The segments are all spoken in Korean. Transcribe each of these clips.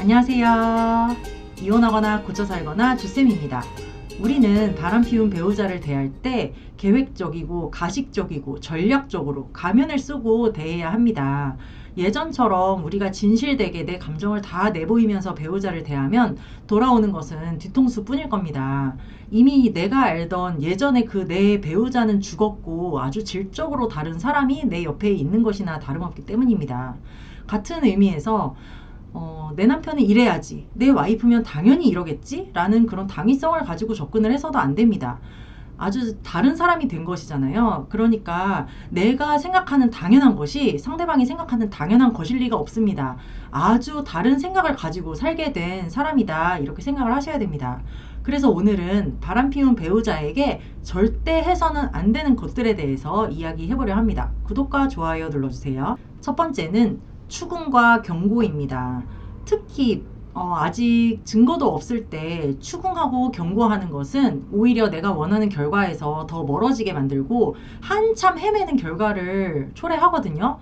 안녕하세요. 이혼하거나 고쳐 살거나 주쌤입니다. 우리는 바람 피운 배우자를 대할 때 계획적이고 가식적이고 전략적으로 가면을 쓰고 대해야 합니다. 예전처럼 우리가 진실되게 내 감정을 다 내보이면서 배우자를 대하면 돌아오는 것은 뒤통수 뿐일 겁니다. 이미 내가 알던 예전에 그내 배우자는 죽었고 아주 질적으로 다른 사람이 내 옆에 있는 것이나 다름없기 때문입니다. 같은 의미에서 어, 내 남편은 이래야지. 내 와이프면 당연히 이러겠지? 라는 그런 당위성을 가지고 접근을 해서도 안 됩니다. 아주 다른 사람이 된 것이잖아요. 그러니까 내가 생각하는 당연한 것이 상대방이 생각하는 당연한 것일 리가 없습니다. 아주 다른 생각을 가지고 살게 된 사람이다. 이렇게 생각을 하셔야 됩니다. 그래서 오늘은 바람 피운 배우자에게 절대 해서는 안 되는 것들에 대해서 이야기해 보려 합니다. 구독과 좋아요 눌러주세요. 첫 번째는 추궁과 경고입니다. 특히 어, 아직 증거도 없을 때 추궁하고 경고하는 것은 오히려 내가 원하는 결과에서 더 멀어지게 만들고 한참 헤매는 결과를 초래하거든요.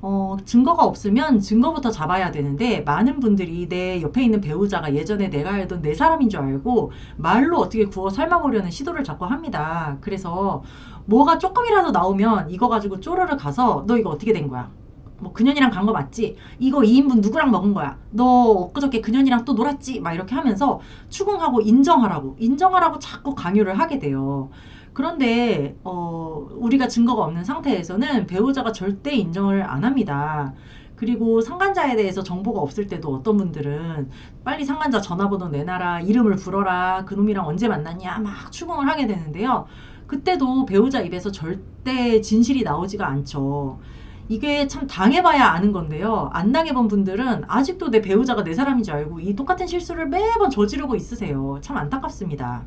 어, 증거가 없으면 증거부터 잡아야 되는데 많은 분들이 내 옆에 있는 배우자가 예전에 내가 알던 내 사람인 줄 알고 말로 어떻게 구워 삶아보려는 시도를 자꾸 합니다. 그래서 뭐가 조금이라도 나오면 이거 가지고 쪼르르 가서 너 이거 어떻게 된 거야? 뭐 그년이랑 간 거 맞지? 이거 2인분 누구랑 먹은 거야? 너 엊그저께 그년이랑 또 놀았지? 막 이렇게 하면서 추궁하고 인정하라고 인정하라고 자꾸 강요를 하게 돼요. 그런데 어, 우리가 증거가 없는 상태에서는 배우자가 절대 인정을 안 합니다. 그리고 상간자에 대해서 정보가 없을 때도 어떤 분들은 빨리 상간자 전화번호 내놔라, 이름을 불어라, 그놈이랑 언제 만났냐, 막 추궁을 하게 되는데요. 그때도 배우자 입에서 절대 진실이 나오지가 않죠. 이게 참 당해봐야 아는 건데요. 안 당해본 분들은 아직도 내 배우자가 내 사람인 줄 알고 이 똑같은 실수를 매번 저지르고 있으세요. 참 안타깝습니다.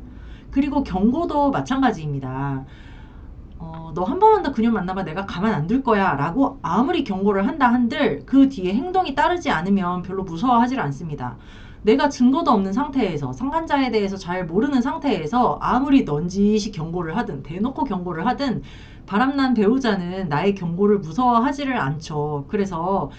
그리고 경고도 마찬가지입니다. 어, 너 한 번만 더 그녀 만나봐 내가 가만 안 둘 거야 라고 아무리 경고를 한다 한들 그 뒤에 행동이 따르지 않으면 별로 무서워하지 않습니다. 내가 증거도 없는 상태에서 상간자에 대해서 잘 모르는 상태에서 아무리 넌지시 경고를 하든 대놓고 경고를 하든 바람난 배우자는 나의 경고를 무서워하지를 않죠. 그래서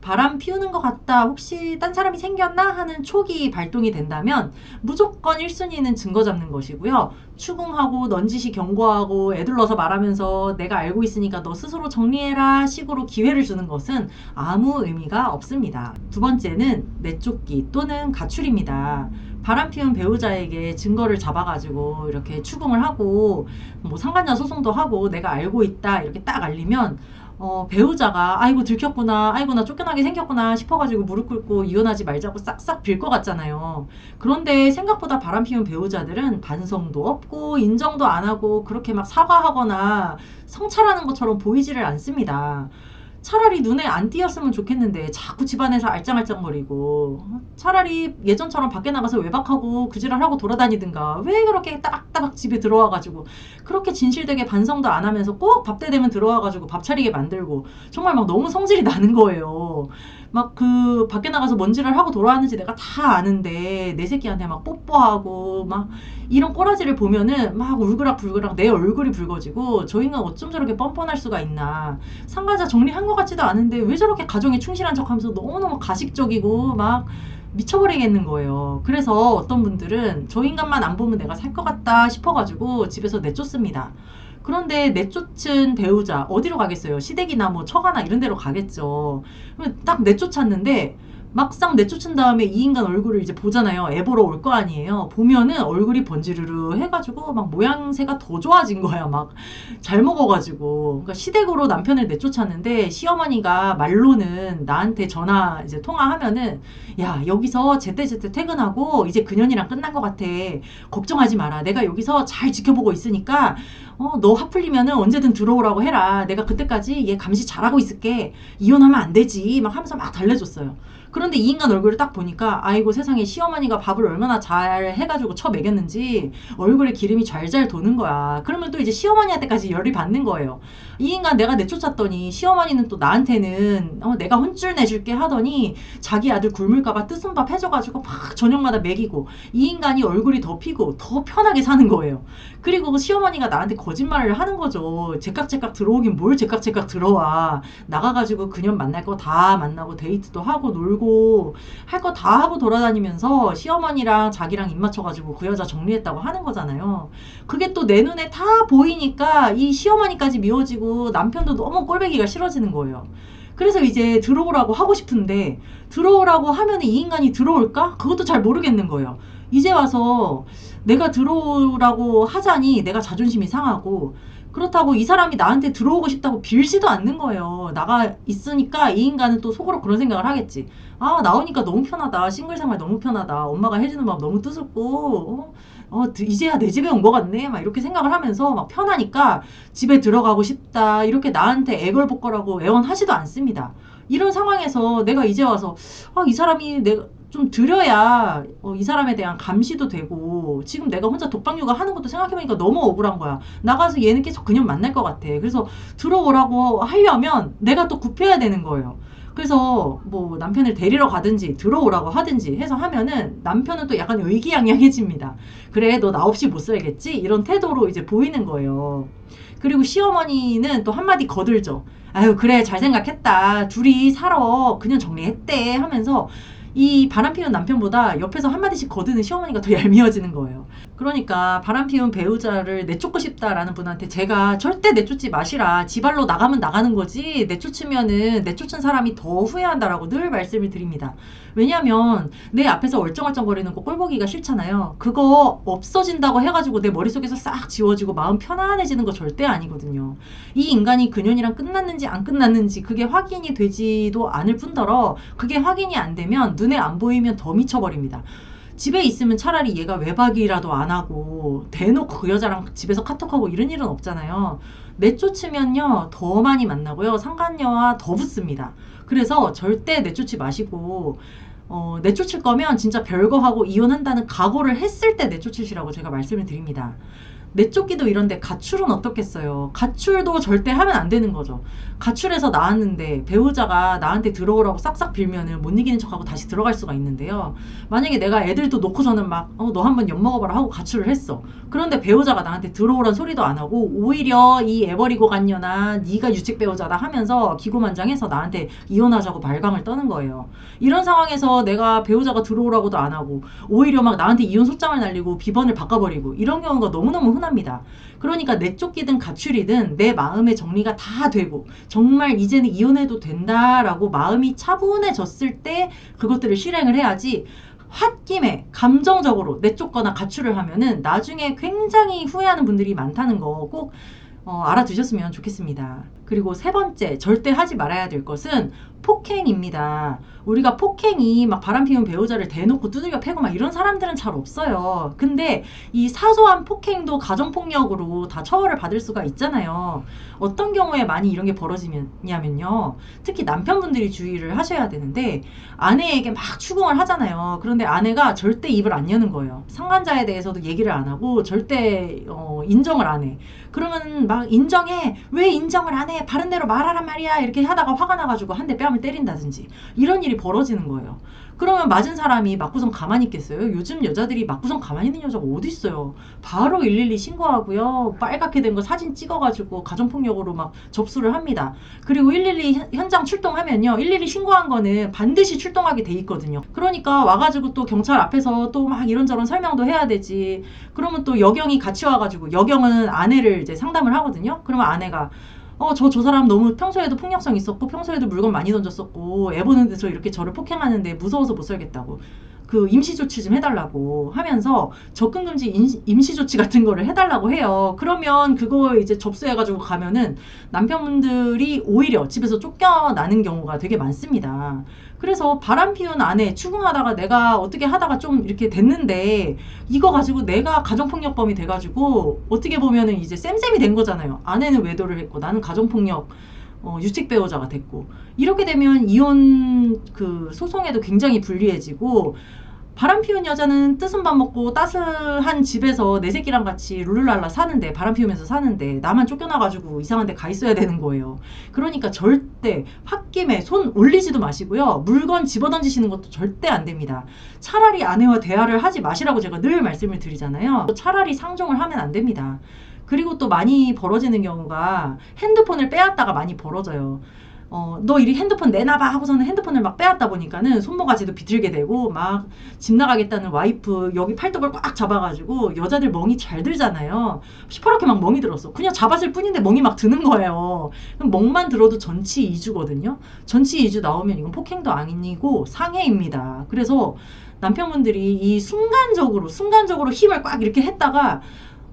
바람 피우는 것 같다. 혹시 딴 사람이 생겼나? 하는 촉이 발동이 된다면 무조건 1순위는 증거 잡는 것이고요. 추궁하고 넌지시 경고하고 애들러서 말하면서 내가 알고 있으니까 너 스스로 정리해라 식으로 기회를 주는 것은 아무 의미가 없습니다. 두 번째는 내쫓기 또는 가출입니다. 바람 피운 배우자에게 증거를 잡아가지고 이렇게 추궁을 하고 뭐 상간자 소송도 하고 내가 알고 있다 이렇게 딱 알리면 어, 배우자가 아이고 들켰구나 아이고 나 쫓겨나게 생겼구나 싶어가지고 무릎 꿇고 이혼하지 말자고 싹싹 빌 것 같잖아요. 그런데 생각보다 바람 피운 배우자들은 반성도 없고 인정도 안 하고 그렇게 막 사과하거나 성찰하는 것처럼 보이지를 않습니다. 차라리 눈에 안 띄었으면 좋겠는데 자꾸 집안에서 알짱알짱거리고 차라리 예전처럼 밖에 나가서 외박하고 그지랄하고 돌아다니든가. 왜 그렇게 따박따박 집에 들어와가지고. 그렇게 진실되게 반성도 안 하면서 꼭 밥 때 되면 들어와가지고 밥 차리게 만들고. 정말 막 너무 성질이 나는 거예요. 막 그 밖에 나가서 뭔지를 하고 돌아왔는지 내가 다 아는데 내 새끼한테 막 뽀뽀하고 막 이런 꼬라지를 보면은 막 울그락불그락 내 얼굴이 붉어지고 저 인간 어쩜 저렇게 뻔뻔할 수가 있나 상가자 정리한 것 같지도 않은데 왜 저렇게 가정에 충실한 척하면서 너무너무 가식적이고 막 미쳐버리겠는 거예요. 그래서 어떤 분들은 저 인간만 안 보면 내가 살 것 같다 싶어가지고 집에서 내쫓습니다. 그런데 내쫓은 배우자 어디로 가겠어요? 시댁이나 뭐 처가나 이런 데로 가겠죠. 딱 내쫓았는데 막상 내쫓은 다음에 이 인간 얼굴을 이제 보잖아요. 애 보러 올 거 아니에요. 보면은 얼굴이 번지르르 해가지고 막 모양새가 더 좋아진 거야. 막 잘 먹어가지고. 그러니까 시댁으로 남편을 내쫓았는데 시어머니가 말로는 나한테 전화 이제 통화하면은 야 여기서 제때제때 퇴근하고 이제 그년이랑 끝난 것 같아. 걱정하지 마라. 내가 여기서 잘 지켜보고 있으니까 어, 너 화풀리면은 언제든 들어오라고 해라. 내가 그때까지 얘 감시 잘하고 있을게. 이혼하면 안 되지. 막 하면서 막 달래줬어요. 그런데 이 인간 얼굴을 딱 보니까 아이고 세상에 시어머니가 밥을 얼마나 잘 해가지고 쳐 먹였는지 얼굴에 기름이 잘잘 도는 거야. 그러면 또 이제 시어머니한테까지 열이 받는 거예요. 이 인간 내가 내쫓았더니 시어머니는 또 나한테는 어, 내가 혼쭐 내줄게 하더니 자기 아들 굶을까봐 뜨순 밥 해줘가지고 막 저녁마다 먹이고 이 인간이 얼굴이 더 피고 더 편하게 사는 거예요. 그리고 그 시어머니가 나한테 거짓말을 하는 거죠. 제깍제깍 들어오긴 뭘 제깍제깍 들어와. 나가가지고 그년 만날 거 다 만나고 데이트도 하고 놀고 벌고 할 거 다 하고 돌아다니면서 시어머니랑 자기랑 입 맞춰가지고 그 여자 정리했다고 하는 거잖아요. 그게 또 내 눈에 다 보이니까 이 시어머니까지 미워지고 남편도 너무 꼴배기가 싫어지는 거예요. 그래서 이제 들어오라고 하고 싶은데 들어오라고 하면 이 인간이 들어올까? 그것도 잘 모르겠는 거예요. 이제 와서 내가 들어오라고 하자니 내가 자존심이 상하고 그렇다고 이 사람이 나한테 들어오고 싶다고 빌지도 않는 거예요. 나가 있으니까 이 인간은 또 속으로 그런 생각을 하겠지. 아, 나오니까 너무 편하다. 싱글 생활 너무 편하다. 엄마가 해주는 마음 너무 뜨겁고, 어, 어, 드- 이제야 내 집에 온 것 같네. 막 이렇게 생각을 하면서 막 편하니까 집에 들어가고 싶다. 이렇게 나한테 애걸복걸하고 애원하지도 않습니다. 이런 상황에서 내가 이제 와서, 아, 이 사람이 내가 좀 들여야 어, 이 사람에 대한 감시도 되고 지금 내가 혼자 독박 육아 하는 것도 생각해보니까 너무 억울한 거야. 나가서 얘는 계속 그냥 만날 것 같아. 그래서 들어오라고 하려면 내가 또 굽혀야 되는 거예요. 그래서 뭐 남편을 데리러 가든지 들어오라고 하든지 해서 하면은 남편은 또 약간 의기양양해집니다. 그래 너 나 없이 못 살겠지? 이런 태도로 이제 보이는 거예요. 그리고 시어머니는 또 한마디 거들죠. 아유 그래 잘 생각했다. 둘이 살아. 그냥 정리했대 하면서 이 바람피운 남편보다 옆에서 한마디씩 거드는 시어머니가 더 얄미워지는 거예요. 그러니까 바람 피운 배우자를 내쫓고 싶다라는 분한테 제가 절대 내쫓지 마시라. 지발로 나가면 나가는 거지. 내쫓으면은 내쫓은 사람이 더 후회한다라고 늘 말씀을 드립니다. 왜냐면 내 앞에서 얼쩡얼쩡거리는 거 꼴보기가 싫잖아요. 그거 없어진다고 해가지고 내 머릿속에서 싹 지워지고 마음 편안해지는 거 절대 아니거든요. 이 인간이 그년이랑 끝났는지 안 끝났는지 그게 확인이 되지도 않을 뿐더러 그게 확인이 안 되면 눈에 안 보이면 더 미쳐버립니다. 집에 있으면 차라리 얘가 외박이라도 안 하고 대놓고 그 여자랑 집에서 카톡하고 이런 일은 없잖아요. 내쫓으면요 더 많이 만나고요 상간녀와 더 붙습니다. 그래서 절대 내쫓지 마시고 어, 내쫓을 거면 진짜 별거 하고 이혼한다는 각오를 했을 때 내쫓으시라고 제가 말씀을 드립니다. 내쫓기도 이런데 가출은 어떻겠어요? 가출도 절대 하면 안 되는 거죠. 가출해서 나왔는데 배우자가 나한테 들어오라고 싹싹 빌면은 못 이기는 척하고 다시 들어갈 수가 있는데요. 만약에 내가 애들도 놓고서는 막, 어, 너 한번 엿 먹어봐라 하고 가출을 했어. 그런데 배우자가 나한테 들어오란 소리도 안 하고 오히려 이 애버리고 갔냐나 네가 유책 배우자다 하면서 기고만장해서 나한테 이혼하자고 발광을 떠는 거예요. 이런 상황에서 내가 배우자가 들어오라고도 안 하고 오히려 막 나한테 이혼 소장을 날리고 비번을 바꿔버리고 이런 경우가 너무너무 흔 합니다. 그러니까 내쫓기든 가출이든 내 마음의 정리가 다 되고 정말 이제는 이혼해도 된다라고 마음이 차분해졌을 때 그것들을 실행을 해야지 홧김에 감정적으로 내쫓거나 가출을 하면은 나중에 굉장히 후회하는 분들이 많다는 거꼭 어, 알아두셨으면 좋겠습니다. 그리고 세 번째, 절대 하지 말아야 될 것은 폭행입니다. 우리가 폭행이 막 바람 피운 배우자를 대놓고 두들겨 패고 막 이런 사람들은 잘 없어요. 근데 이 사소한 폭행도 가정폭력으로 다 처벌을 받을 수가 있잖아요. 어떤 경우에 많이 이런 게 벌어지냐면요. 특히 남편분들이 주의를 하셔야 되는데 아내에게 막 추궁을 하잖아요. 그런데 아내가 절대 입을 안 여는 거예요. 상간자에 대해서도 얘기를 안 하고 절대 어, 인정을 안 해. 그러면 막 인정해. 왜 인정을 안 해? 바른 대로 말하란 말이야. 이렇게 하다가 화가 나가지고 한 대 뺨을 때린다든지 이런 일이 벌어지는 거예요. 그러면 맞은 사람이 맞고선 가만히 있겠어요? 요즘 여자들이 맞고선 가만히 있는 여자가 어디 있어요? 바로 112 신고하고요. 빨갛게 된 거 사진 찍어가지고 가정폭력으로 막 접수를 합니다. 그리고 112 현- 현장 출동하면요. 112 신고한 거는 반드시 출동하게 돼 있거든요. 그러니까 와가지고 또 경찰 앞에서 또 막 이런저런 설명도 해야 되지. 그러면 또 여경이 같이 와가지고 여경은 아내를 이제 상담을 하거든요. 그러면 아내가 어, 저, 저 사람 너무 평소에도 폭력성 있었고, 평소에도 물건 많이 던졌었고, 애 보는 데서 이렇게 저를 폭행하는데 무서워서 못 살겠다고. 그 임시조치 좀 해달라고 하면서 접근금지 인- 임시조치 같은 거를 해달라고 해요. 그러면 그거 이제 접수해가지고 가면은 남편분들이 오히려 집에서 쫓겨나는 경우가 되게 많습니다. 그래서 바람 피운 아내 추궁하다가 내가 어떻게 하다가 좀 이렇게 됐는데 이거 가지고 내가 가정폭력범이 돼가지고 어떻게 보면은 이제 쌤쌤이 된 거잖아요. 아내는 외도를 했고 나는 가정폭력 어, 유책 배우자가 됐고 이렇게 되면 이혼 그 소송에도 굉장히 불리해지고 바람 피운 여자는 뜨순 밥 먹고 따스한 집에서 내 새끼랑 같이 룰루랄라 사는데 바람 피우면서 사는데 나만 쫓겨나가지고 이상한 데 가 있어야 되는 거예요. 그러니까 절대 홧김에 손 올리지도 마시고요. 물건 집어던지시는 것도 절대 안 됩니다. 차라리 아내와 대화를 하지 마시라고 제가 늘 말씀을 드리잖아요. 차라리 상종을 하면 안 됩니다. 그리고 또 많이 벌어지는 경우가 핸드폰을 빼앗다가 많이 벌어져요. 어, 너 이리 핸드폰 내놔봐 하고서는 핸드폰을 막 빼앗다 보니까는 손모가지도 비틀게 되고 막 집 나가겠다는 와이프 여기 팔뚝을 꽉 잡아가지고 여자들 멍이 잘 들잖아요. 시퍼렇게 막 멍이 들었어. 그냥 잡았을 뿐인데 멍이 막 드는 거예요. 그럼 멍만 들어도 전치 2주거든요. 전치 2주 나오면 이건 폭행도 아니고 상해입니다. 그래서 남편분들이 이 순간적으로 순간적으로 힘을 꽉 이렇게 했다가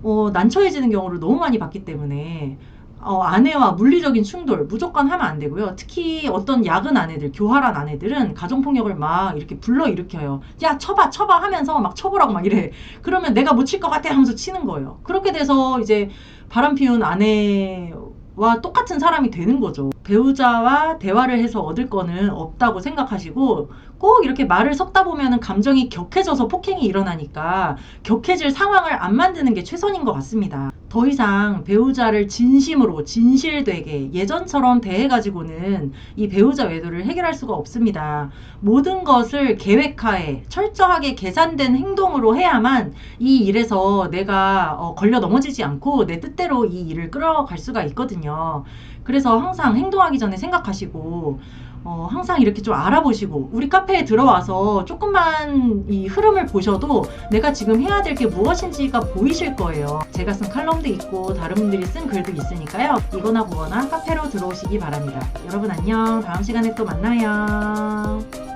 어, 난처해지는 경우를 너무 많이 봤기 때문에 어, 아내와 물리적인 충돌 무조건 하면 안 되고요. 특히 어떤 야근 아내들, 교활한 아내들은 가정폭력을 막 이렇게 불러일으켜요. 야, 쳐봐, 쳐봐 하면서 막 쳐보라고 막 이래. 그러면 내가 못 칠 것 같아 하면서 치는 거예요. 그렇게 돼서 이제 바람 피운 아내 와 똑같은 사람이 되는 거죠. 배우자와 대화를 해서 얻을 거는 없다고 생각하시고 꼭 이렇게 말을 섞다 보면은 감정이 격해져서 폭행이 일어나니까 격해질 상황을 안 만드는 게 최선인 것 같습니다. 더 이상 배우자를 진심으로 진실되게 예전처럼 대해가지고는 이 배우자 외도를 해결할 수가 없습니다. 모든 것을 계획하에 철저하게 계산된 행동으로 해야만 이 일에서 내가 어, 걸려 넘어지지 않고 내 뜻대로 이 일을 끌어갈 수가 있거든요. 그래서 항상 행동하기 전에 생각하시고 어, 항상 이렇게 좀 알아보시고 우리 카페에 들어와서 조금만 이 흐름을 보셔도 내가 지금 해야 될 게 무엇인지가 보이실 거예요. 제가 쓴 칼럼도 있고 다른 분들이 쓴 글도 있으니까요. 이거나 보거나 카페로 들어오시기 바랍니다. 여러분 안녕. 다음 시간에 또 만나요.